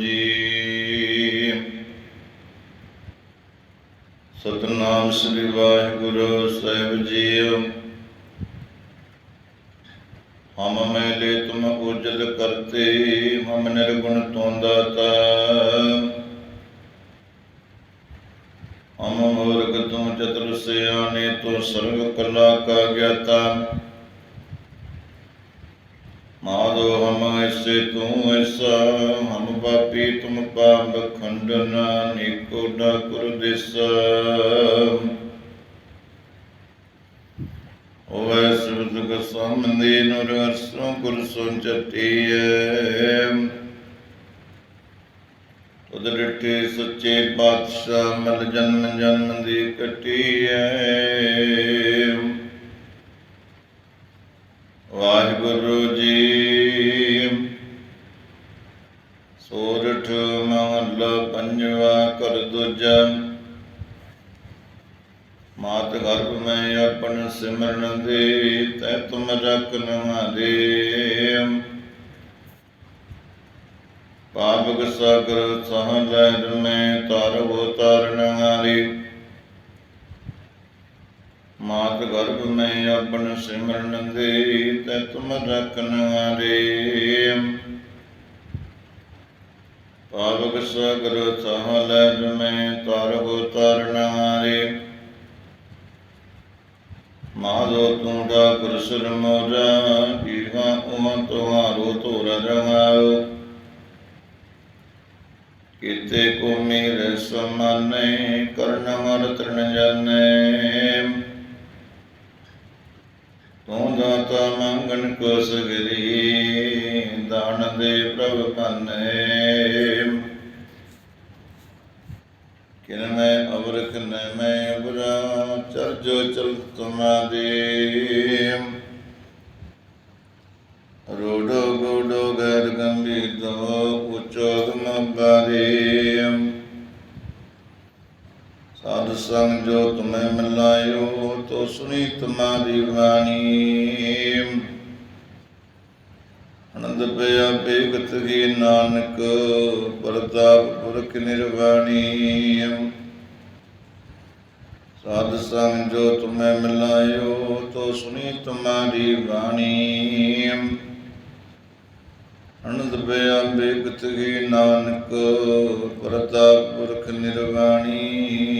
ਜੀ। ਸਤਨਾਮ ਸ੍ਰੀ ਵਾਹਿਗੁਰੂ ਸਾਹਿਬ ਜੀਓ। ਹਮ ਮੈਲੇ ਤੁਮ ਉਜਲ ਕਰਤੇ, ਹਮ ਨਿਰਗੁਣ ਤੁਮ ਦਾਤਾ। ਹਮ ਮੂਰਖ ਤੁਮ ਚਤੁਰ ਸਿਆਣੇ ਤੋ ਸਰਬ ਕਲਾ ਕਾ ਗਿਆਤਾ। ਮਾਧੋ ਹਮ ਐਸੇ ਤੂੰ ਐਸਾ ਹਮ ਪਾਪੀ ਤੁਮ ਪਾਪ ਖੰਡਨ ਨਿਕੋ ਡਾਕੁਰ ਦਿਸਾ। ਓਏ ਸੁਬਦੁਕ ਸਮੰਦੀ ਨੁਰ ਅਰਸੋਂ ਗੁਰ ਸੁੰਚਤੀਏ ਤੁਧ ਡਿਠੇ ਸੱਚੇ ਪਾਤਸ਼ਾਹ ਮਲ ਜਨਮ ਜਨਮ ਦੀ ਕਟੀਏ ਵਾਹਿਗੁਰੂ ਜੀ। ਸੋਰਠ ਮਹੱਲਾ ਪੰਜਵਾ ਕਰ ਦੂਜਾ। ਮਾਤ ਗਰਭ ਮੈਂ ਆਪਨ ਸਿਮਰਨ ਦੇ, ਤੈ ਤੁਮ ਰਖਨ ਦੇ। ਪਾਪਕ ਸਾਗਰ ਸਹ ਲੈਨ ਮੈਂ, ਤਰਵ ਤਾਰਨ ਹਾਰੀ ਮਾਤ ਮੈਂ ਆਪਨ ਸਿਮਰਨ ਦੇ ਤੈ ਤੁਮ ਰਖਨ ਹਾਰੇ ਪਾਵਕ ਸਾਗਰ ਸਹ ਲੈਨ ਮੈਂ ਤਰਵ ਤਾਰਨ ਹਾਰੇ। ਮਾਧੋ ਤੂੰ ਠਾਕੁਰ ਮੋਰਾ ਜੀਵਾ ਉਮੰ ਤੁਹਾਰੋ ਤੋਰ ਰਹਾਉ ਕੀਤੇ ਕੋ ਮੇਰੇ ਸਮਾਨੇ, ਕਰਨ ਮਰ ਤਰਨ ਜਾਣੇ। ਤੂੰ ਮੰਗਣ ਕੋ ਸਗਰੀ ਦਾਨ ਦੇ ਪ੍ਰਭ ਕੰਨੇ ਕਿਨ ਮੈਂ ਅਵਰਖ ਨ ਮੈਂ ਅਵਰਾ ਚਰ ਜੋ ਚਲ ਤੁਮਾਦੇ ਰੋਡੋ ਗੋਡੋ ਗੈਰ ਗੰਭੀਰ ਦੋ ਉਚੋਗ ਮਬਾਰੇ ਸਾਧ ਸੰਗ ਜੋ ਤੁਮੈ ਮਿਲਾਇਓ ਤੋ ਸੁਣੀ ਤੁਮਾਰੀ ਬਾਣੀ ਆਨੰਦ ਪਿਆ, ਬੇਗਤ ਕੀ ਨਾਨਕ, ਪ੍ਰਤਾਪ ਪੁਰਖ ਨਿਰਵਾਣੀ। ਸਾਧ ਸੰਗ ਜੋ ਤੁਮੈ ਮਿਲਾਇਓ ਤੋ ਸੁਣੀ ਤੁਮਾਰੀ ਬਾਣੀ ਆਨੰਦ ਪਿਆ, ਬੇਗਤ ਕੀ ਨਾਨਕ, ਪ੍ਰਤਾਪ ਪੁਰਖ ਨਿਰਵਾਣੀ।